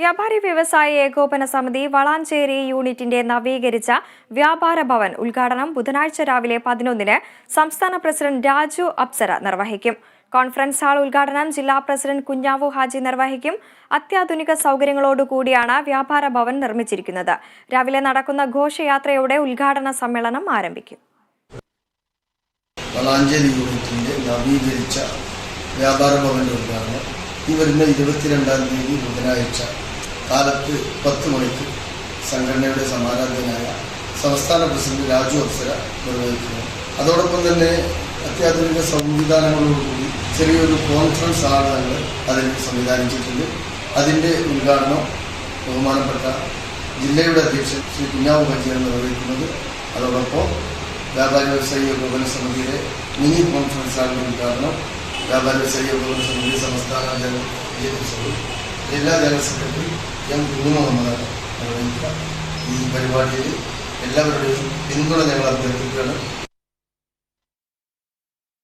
വ്യാപാരി വ്യവസായ ഏകോപന സമിതി വളാഞ്ചേരി യൂണിറ്റിന്റെ നവീകരിച്ച വ്യാപാര ഭവൻ ഉദ്ഘാടനം ബുധനാഴ്ച രാവിലെ പതിനൊന്നിന് സംസ്ഥാന പ്രസിഡന്റ് രാജു അപ്സര നിർവഹിക്കും. കോൺഫറൻസ് ഹാൾ ഉദ്ഘാടനം ജില്ലാ പ്രസിഡന്റ് കുഞ്ഞാവു ഹാജി നിർവഹിക്കും. അത്യാധുനിക സൗകര്യങ്ങളോടുകൂടിയാണ് വ്യാപാര ഭവൻ നിർമ്മിച്ചിരിക്കുന്നത്. രാവിലെ നടക്കുന്ന ഘോഷയാത്രയോടെ ഉദ്ഘാടന സമ്മേളനം ആരംഭിക്കും. വളാഞ്ചേരി നവീകരിച്ച വ്യാപാര ഉദ്ഘാടനം. ഈ വരുന്ന ഇരുപത്തിരണ്ടാം തീയതി ബുധനാഴ്ച കാലത്ത് പത്ത് മണിക്ക് സംഘടനയുടെ സമാരാധ്യനായ സംസ്ഥാന പ്രസിഡന്റ് രാജു അപ്സര നിർവഹിക്കുന്നു. അതോടൊപ്പം തന്നെ അത്യാധുനിക സംവിധാനങ്ങളോടുകൂടി ചെറിയൊരു കോൺഫറൻസ് ഹാളുകൾ അതിൽ സംവിധാനിച്ചിട്ടുണ്ട്. അതിന്റെ ഉദ്ഘാടനം ബഹുമാനപ്പെട്ട ജില്ലയുടെ അധ്യക്ഷൻ ശ്രീ കുഞ്ഞാവ് ഹജിയാണ് നിർവഹിക്കുന്നത്. അതോടൊപ്പം വ്യാപാരി വ്യവസായി ഏകോപന സമിതിയുടെ മിനി കോൺഫറൻസ് ഹാളിന്റെ ഉദ്ഘാടനം വ്യാപാരി വ്യവസായി ഏകോപന സമിതി സംസ്ഥാന ജനറൽ അധ്യക്ഷനും ജില്ലാ ജനറൽ സെക്രട്ടറി എം കുഞ്ഞു നിർവഹിക്കുക ഈ പരിപാടിയിൽ എല്ലാവരുടെയും പിന്തുണ ഞങ്ങൾ അഭ്യർത്ഥിക്കുകയാണ്.